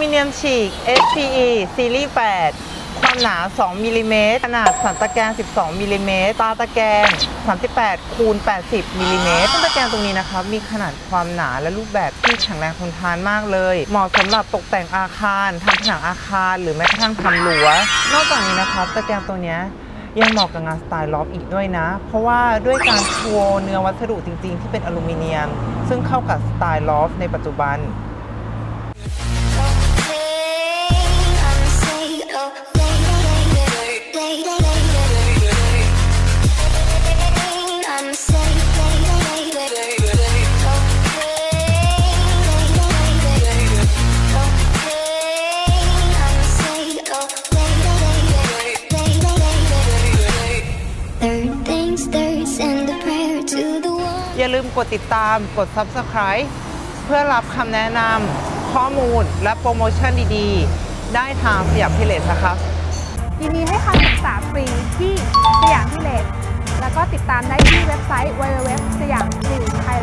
มิเนียมฉีก SPE ซีรีส์ 8 ความหนา 2มิลลิเมตรขนาดสันตะแกรง12มิลลิเมตรตาตะแกรง38คูณ80มิลลิเมตรต้นตะแกรงตรงนี้นะคะมีขนาดความหนาและรูปแบบที่แข็งแรงทนทานมากเลย เหมาะสำหรับตกแต่งอาคารทำผนังอาคาร หรือแม้กระทั่งทำรั้วนอกจากนี้นะคะตะแกรงตัวนี้ยยังเหมาะกับงานสไตล์ลอฟอีกด้วยนะ เพราะว่าด้วยการโชว์เนื้อวัสดุจริง ๆ ที่เป็นอลูมิเนียม ซึ่งเข้ากับสไตล์ลอฟในปัจจุบัน อย่าลืมกดติดตามกด Subscribe เพื่อรับคำแนะนำข้อมูลและโปรโมชั่นดีๆ ได้ทางสยามพิเลสนะครับยินดีให้คำปรึกษาฟรีที่สยามพิเลสแล้วก็ติดตามได้ที่เว็บไซต์ www สยามคลินิกไทย